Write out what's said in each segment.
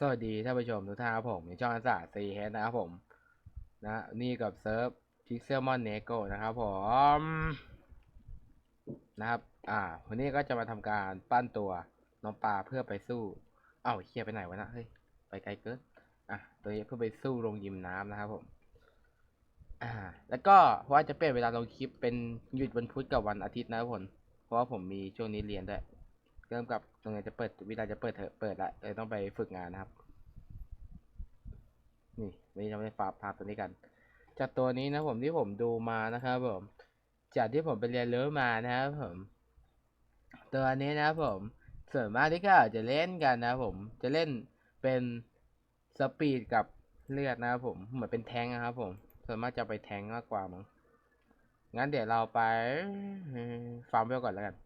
สวัสดีท่านผู้ชมทุกท่านครับผมในช่องอาสาซีเฮดนะครับผมนะนี่กับเซิร์ฟพิกเซลมอนเนโกนะครับผมนะครับ อ่า วันนี้ก็จะมาทำการปั้นตัวน้องปลาเพื่อไปสู้ เอ้าเคียไปไหนวะนะเฮ้ยไปไกลเกินอะตัวนี้เพื่อไปสู้ลงยิมน้ำนะครับผมอ่าแล้วก็ว่าจะเปลี่ยนเวลาลงคลิปเป็นหยุดวันพุธกับวันอาทิตย์นะครับผมเพราะว่าผมมีช่วงนี้เรียนด้วย เริ่มกับโรงเรียนจะเปิดวิทยาจะเปิดเถอะเปิดละเลยต้องไปฝึกงานนะครับ นี่วันนี้เราไปฝากพาตัวนี้กัน จากตัวนี้นะผมที่ผมดูมานะครับ ผม จากที่ผมไปเรียนรู้มานะครับผม ตัวนี้นะครับผมส่วนมากที่เขาจะเล่นกันนะผมจะเล่นเป็นสปีดกับเลือดนะครับผมเหมือนเป็นแทงนะครับ ผม ส่วนมากจะไปแทงมากกว่ามั้งงั้นเดี๋ยวเราไปฟาร์มเวลก่อนแล้วกัน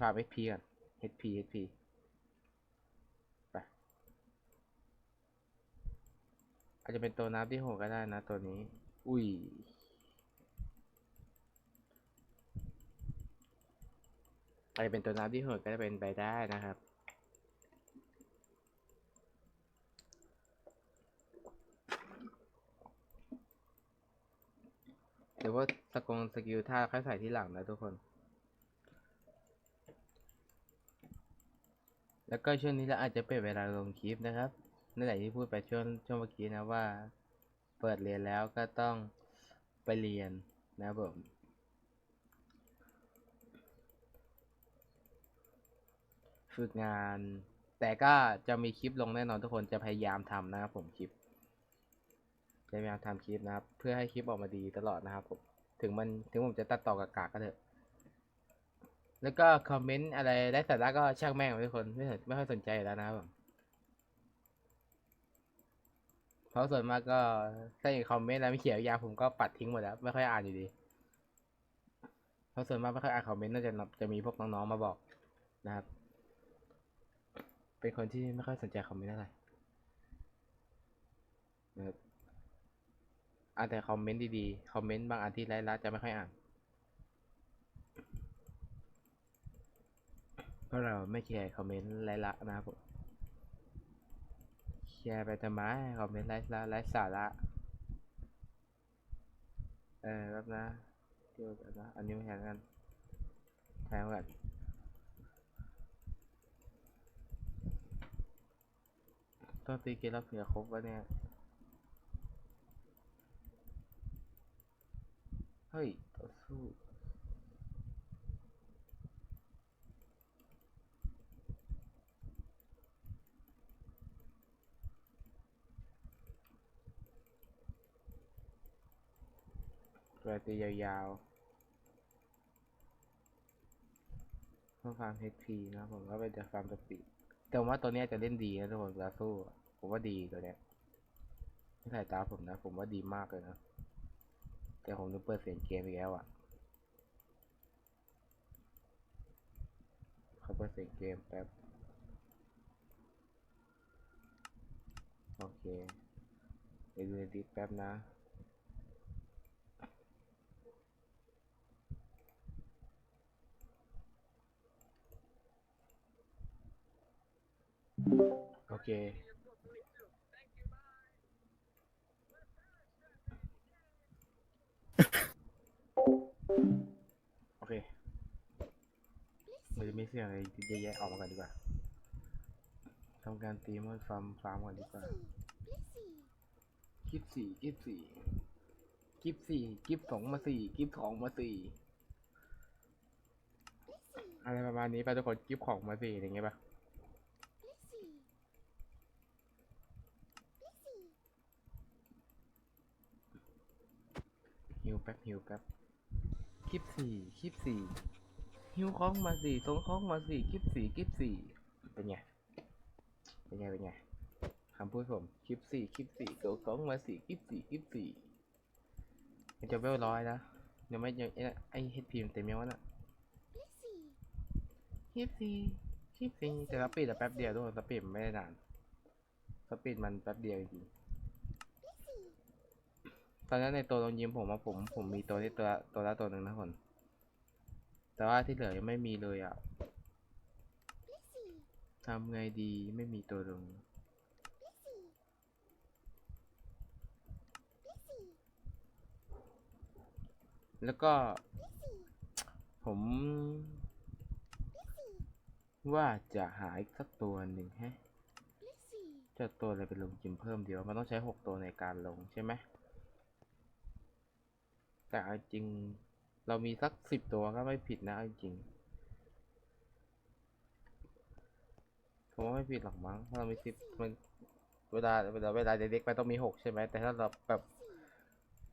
ฟาร์ม HP ก่อน HP HP ไปอาจจะเป็นตัวน้ำที่หดก็ได้นะตัวนี้ อุ้ยอาจจะเป็นตัวน้ำที่หดก็จะเป็นไปได้นะครับหรือว่าสกงสกิลท่าค่อยใส่ที่หลังนะทุกคน แล้วก็ช่วงนี้เราอาจจะเปิดเวลาลงคลิปนะครับนั่นแหละที่พูดไปช่วงช่วงเมื่อกี้นะว่า เปิดเรียนแล้วก็ต้องไปเรียนนะครับผมฝึกงาน แต่ก็จะมีคลิปลงแน่นอนทุกคนจะพยายามทำนะครับผมคลิปจะพยายามทำคลิปนะครับ เพื่อให้คลิปออกมาดีตลอดนะครับผมถึงมันถึงผมจะตัดต่อกากๆก็เถอะ แล้วก็คอมเมนต์อะไรได้สาระก็ช่างแม่งทุกคนไม่สนไม่ค่อยสนใจแล้วนะครับผมเพราะส่วนมากก็ถ้าเห็นคอมเมนต์อะไรไม่เขียวยาวผมก็ปัดทิ้งหมดแล้ว ไม่ค่อยอ่านอยู่ดีเพราะส่วนมากไม่ค่อยอ่านคอมเมนต์น่าจะจะมีพวกน้องๆมาบอกนะครับ เป็นคนที่ไม่ค่อยสนใจคอมเมนต์เท่าไรนะครับอ่านแต่คอมเมนต์ดีๆ คอมเมนต์บางอันที่ไร้ละจะไม่ค่อยอ่าน เพ ราะเราไม่แคร์คอมเมนต์ไร้ละนะครับผมแชร์ไปทำไมคอมเมนต์ไร้ละไร้สาระเออแป๊บนะเดี๋ยวก่อนะอันนี้ไม่แทนกันแทนกันต้องตีเกมรับเผื่อครบวะเนี่ย เฮ้ย ต่อสู้ ตัวตียาวๆเพื่อฟาร์ม HP นะผมก็ไปจะฟาร์มสปีดแต่ว่าตัวเนี้ยจะเล่นดีนะทุกคนเวลาสู้ผมว่าดีตัวเนี้ยไม่สายตาผมนะ ผมว่าดีมากเลยนะ แต่ผมต้องเปิดเสียงเกมอีกแล้วอะเขาเปิดเสียงเกมแป๊บโอเคเดี๋ยวดูในดิสแป๊บนะ โอเค โอเค มันจะมีเสียงอะไรเยอะแยะออกมาก่อนดีกว่าทำการตีมอนฟาร์มฟาร์มก่อนดีกว่ากิฟสี่กิฟสี่กิฟสี่กิฟสองมาสี่กิฟของมาสี่อะไรประมาณนี้ป่ะทุกคนกิฟของมาสี่อย่างเงี้ยป่ะ ฮิว แป๊บฮิวแป๊บคลิปสี่คลิปสี่ฮิวคล้องมาสี่ส่งคล้องมาสี่คลิปสี่คลิปสี่เป็นไงเป็นไงเป็นไงคำพูดผมคลิปสี่คลิปสี่ส่งคล้องมาสี่คลิปสี่คลิปสี่มันจะเวลร้อยนะยังไม่ยังไอ้ไอ้เฮดพีมเต็มยังวะน่ะคลิปสี่คลิปสี่แต่สปีดอะแป๊บเดียวทุกคนสปีดมันไม่ได้นานสปีดมันแป๊บเดียวจริงๆ ตอนนั้นในตัวลงยิมผมอะผมผมมีตัวที่ตัวตัวละตัวหนึ่งนะคน แต่ว่าที่เหลือยังไม่มีเลยอะทำไงดีไม่มีตัวลงแล้วก็ ผม ว่าจะหาอีกสักตัวหนึ่งฮะจะตัวอะไรไปลงจิมเพิ่มเดียวมันต้องใช้หกตัวในการลงใช่ไหม แต่เอาจริง เรามีสักสิบตัวก็ไม่ผิดนะเอาจริงผมว่าไม่ผิดหรอกมั้งถ้าเรามีสิบมันเวลาเวลาเวลาเด็กๆไปต้องมีหกใช่ไหมแต่ถ้าเราแบบ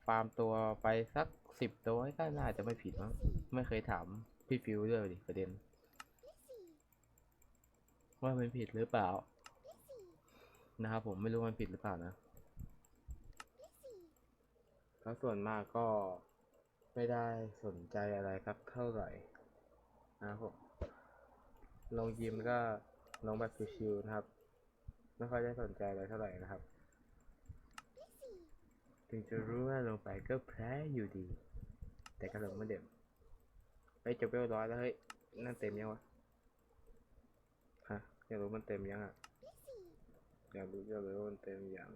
ฟาร์มตัวไปสักสิบตัวก็น่าจะไม่ผิดมั้งไม่เคยถามพี่ฟิวด้วยดิประเด็น ว่ามันผิดหรือเปล่านะครับผมไม่รู้มันผิดหรือเปล่านะ แล้วส่วนมากก็ไม่ได้สนใจอะไรครับเท่าไหร่นะครับผมลงยิมก็ลงแบบชิวๆนะครับ ไม่ค่อยได้สนใจอะไรเท่าไหร่นะครับ ถึงจะรู้ว่าลงไปก็แพ้อยู่ดี แต่ก็ลงเหมือนเดิมไปจบเวลร้อยแล้วเฮ้ย นั่นเต็มยังวะ ฮะอยากรู้มันเต็มยังอะอยากรู้อยากรู้ว่ามันเต็มยัง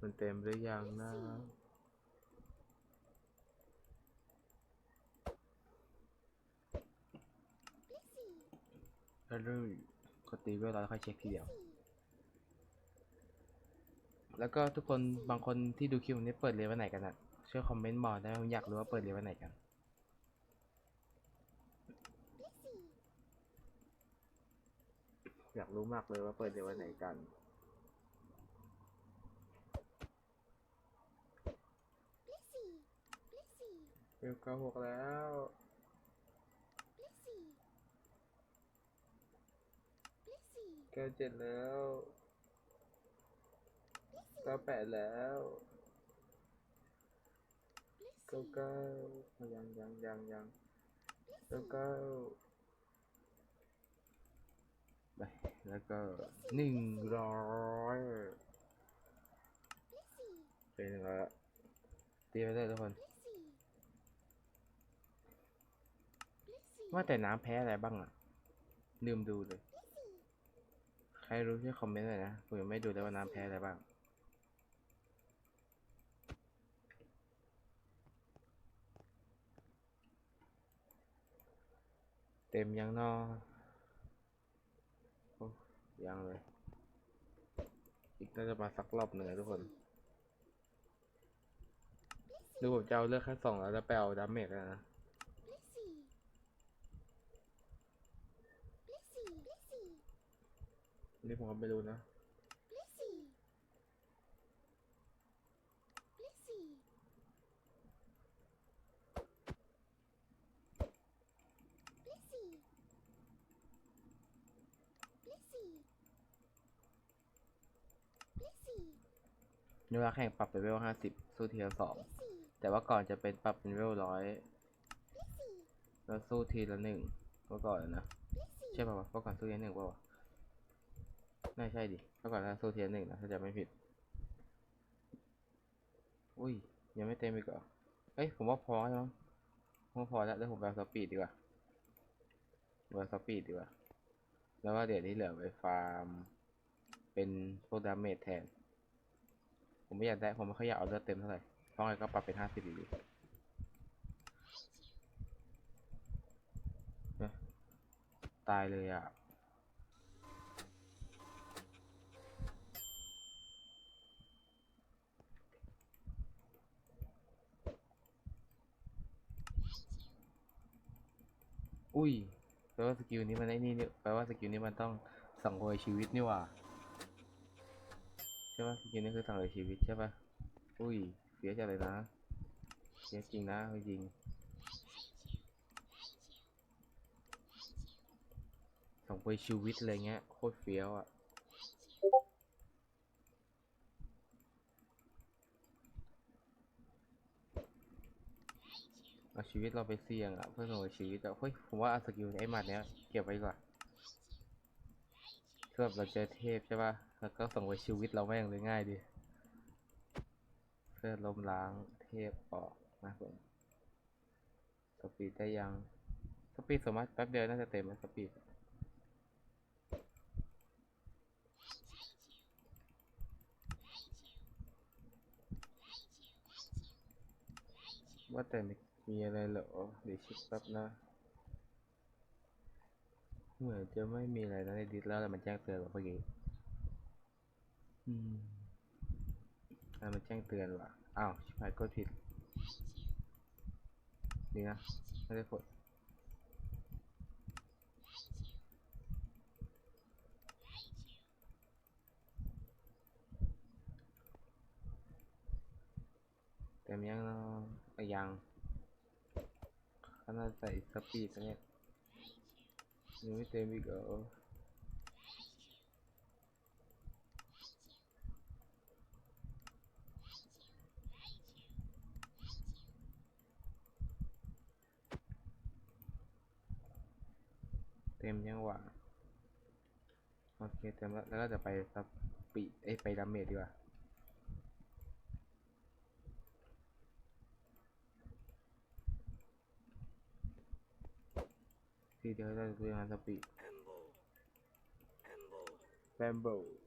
มันเต็มหรือยังนะ ถ้าเริ่มกดตีเวลเราค่อยเช็คทีเดียว แล้วก็ทุกคนบางคนที่ดูคลิปนี้เปิดเรียนวันไหนกันอะ ช่วยคอมเมนต์บอกได้ไหมผมอยากรู้ว่าเปิดเรียนวันไหนกันอยากรู้มากเลยว่าเปิดเรียนวันไหนกัน เร็วเก้าหกแล้วเก้าเจ็ดแล้วเก้าแปดแล้วเก้าเก้ายังยังยังยังเก้าเก้าไปแล้วก็หนึ่งร้อยเป็นหนึ่งร้อยละตีไปเลยทุกคน ว่าแต่น้ำแพ้อะไรบ้างอะลืมดูเลย ใครรู้ช่วยคอมเมนต์หน่อยนะผมยังไม่ดูเลยว่าน้ำแพ้อะไรบ้างเต็มยังนออยังเลย อีกน่าจะมาสักรอบหนึ่งทุกคน ดูผมจะเอาเลือกแค่สองแล้วจะไปเอาดาเมจแล้วนะ นี่ผมก็ไม่รู้นะเวลาแข่งปรับเป็นเวลห้าสิบสู้ทีละสองแต่ว่าก่อนจะเป็นปรับเป็นเวลร้อยแล้วสู้ทีละหนึ่งเมื่อก่อนอะนะใช่ป่าวะเมื่อก่อนสู้ทีละหนึ่งป่าวะน่ใช่ดิเมื่อก่อนถ้าสู้ทีละหนึ่งนะถ้าจะไม่ผิด อุ้ย ยังไม่เต็มอีกเหรอเอ้ย ผมว่าพอแล้วมั้งผมว่าพอแล้วเดี๋ยวผมไปเอาสปีดดีกว่าไปเอาสปีดดีกว่า แล้วว่าเดี๋ยวที่เหลือไปฟาร์ม เป็นพวกดาเมจแทน ผมไม่อยากได้ ผมไม่ค่อยอยากเอาเลือดเต็มเท่าไหร่เพราะงั้นก็ปรับเป็นห้าสิบดีเนี่ยตายเลยอะ อุ้ยแปลว่าสกิลนี้มันไอ้นี่นี่แปลว่าสกิลนี้มันต้องสังเวยชีวิตนี่หว่าใช่ปะสกิลนี้คือสังเวยชีวิตใช่ปะอุ้ยเสียใจเลยนะเสียจริงนะเอาจริงสังเวยชีวิตอะไรเงี้ยโคตรเฟี้ยวอะ เอาชีวิตเราไปเสี่ยงอะเพื่อสังเวยชีวิตอะเฮ้ยผมว่าอาสกิลไอ้หมัดเนี้ยเก็บไว้กว่าเพื่อแบบเราเจอเทพใช่ปะแล้วก็สังเวยชีวิตเราแม่งเลยง่ายดี เพื่อล้มล้างเทพออกนะผมสปีดได้ยังสปีดสามารถแป๊บเดียวน่าจะเต็มแล้วสปีดว่าแต่ มีอะไรเหรอ เดี๋ยวเช็คแป๊บนะ เหมือนจะไม่มีอะไรนะในดิสแล้วแต่มันแจ้งเตือนว่าเมื่อกี้ อืมอ่ามันแจ้งเตือนว่ะ อ้าวชิบหายกดผิดดีนะ ไม่ได้กดเต็มยังเนาะอะยัง นาดใส่สปีดเนี่ยยังไม่เต็มอีกเหรอเต็มยังหวะโอเคเต็มแล้วแล้วก็จะไปสปีดเอ้ไปดาเมจดีกว่า ทีเดียวได้ตัวงานสปีดแบมโบโอ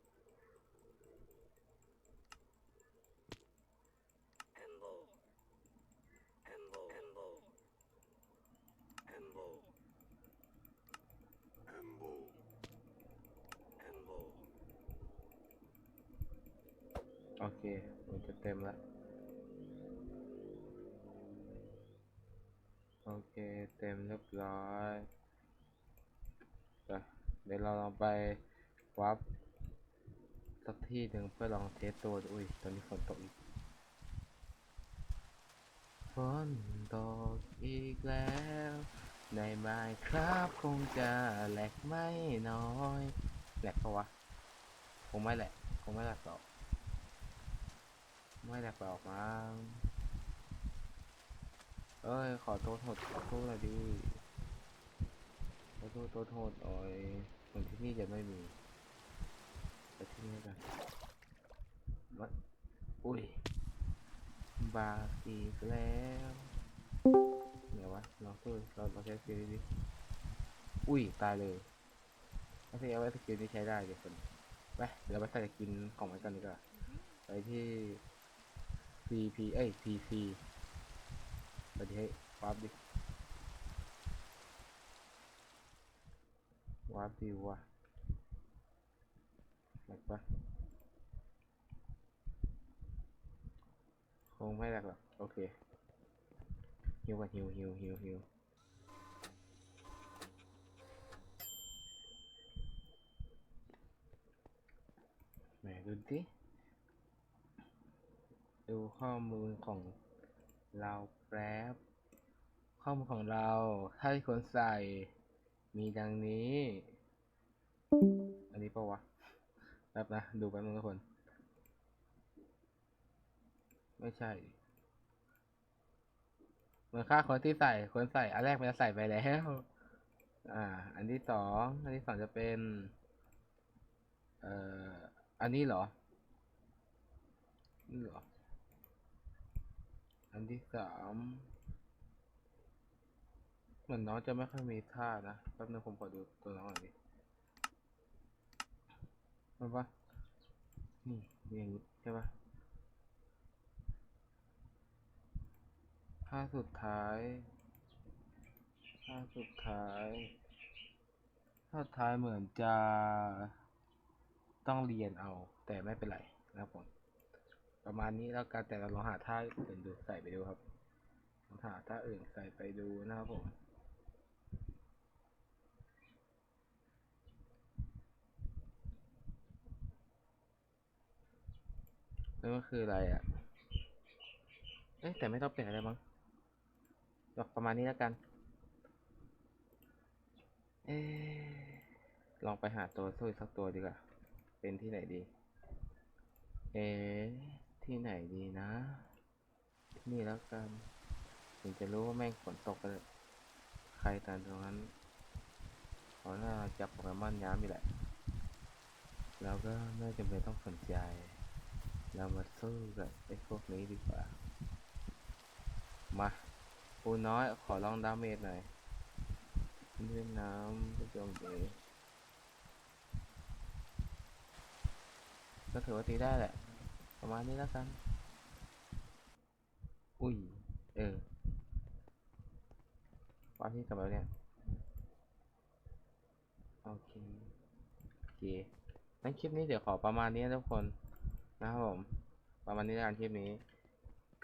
เดี๋ยวเราลองไปวับสักที่หนึ่งเพื่อลองเทสตัวอุ้ยตอนนี้ฝนตกอีกฝนตกอีกแล้ว ในไม้ครับคงจะแหลกไม่น้อยแหลกปะวะคงไม่แหลกคงไม่แหลกหรอกไม่แหลกหรอกมั้งเอ้ยขอโทษโทษขอโทษหน่อยดิ โทษโทษโทษโอ้ยเหมือนที่นี่จะไม่มีไปที่นี่กันวัดอุ้ย บาอีกแล้วเดี๋ยววะลองตู้เราเราใช้สกิลนี้ดิอุ้ย ตายเลยไม่ใช่เอาไว้สกิลนี้ใช้ได้เดี๋ยวคนไปเดี๋ยวไปใส่กินของมันกันดีกว่าไปที่ CP เอ้ย PC ไปดิให้วาร์ปดิ วาร์ปดิวะหลักปะคงไม่หลักหรอกโอเคฮิวกันฮิวฮิวฮิวฮิวแหมดูดิดูข้อมูลของเราแป๊บข้อมูลของเราถ้าที่ควรใส่ มีดังนี้ อันนี้ปะวะแป๊บนะ ดูแป๊บนึงทุกคน ไม่ใช่ เหมือนค่าคนที่ใส่ คนใส่ อันแรกมันจะใส่ไปแล้ว อ่า อันที่สอง อันที่สองจะเป็น เอ่อ อันนี้เหรอ นี่เหรอ อันที่สาม เหมือนน้องจะไม่ค่อยมีท่านะแป๊บนึงผมขอดูตัวน้องหน่อยดิมันปะนี่มีอย่างนี้ใช่ปะท่าสุดท้ายท่าสุดท้ายท่าสุดท้ายเหมือนจะต้องเรียนเอา แต่ไม่เป็นไรนะครับผมประมาณนี้แล้วกันแต่เราลองหาท่าอื่นดูใส่ไปดูครับลองหาท่าอื่นใส่ไปดูนะครับผม แล้วก็คืออะไรอะ เอ๊ะแต่ไม่ต้องเปลี่ยนอะไรมั้งหรอกประมาณนี้แล้วกัน เอ๊ะลองไปหาตัวสู้อีกสักตัวดีกว่า เป็นที่ไหนดี เอ๊ะที่ไหนดีนะที่นี่แล้วกันถึงจะรู้ว่าแม่งฝนตกเลยใครตามตรงนั้นขอน่าจับโปเกมอนย้ำอีกแหละเราก็ไม่จำเป็นต้องสนใจ เรามาสู้กับไอ้พวกนี้ดีกว่า มาปูน้อยขอลองดาเมจหน่อยเล่นน้ำก็จมดีก็ถือว่าตีได้แหละ ประมาณนี้แล้วกัน อุ้ย เออว่าที่กลับมาแล้วเนี่ย โอเค โอเคงั้นคลิปนี้เดี๋ยวขอประมาณนี้ทุกคน นะครับผม ประมาณนี้แล้วกันคลิปนี้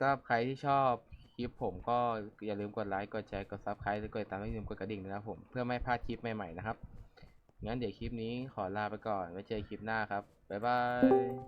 ก็ใครที่ชอบคลิปผมก็อย่าลืมกดไลค์ กดแชร์ กดซับสไครต์และกดติดตามไม่ลืมกดกระดิ่งนะครับผม เพื่อไม่พลาดคลิปใหม่ๆนะครับ งั้นเดี๋ยวคลิปนี้ขอลาไปก่อน ไว้เจอคลิปหน้าครับ บ๊ายบาย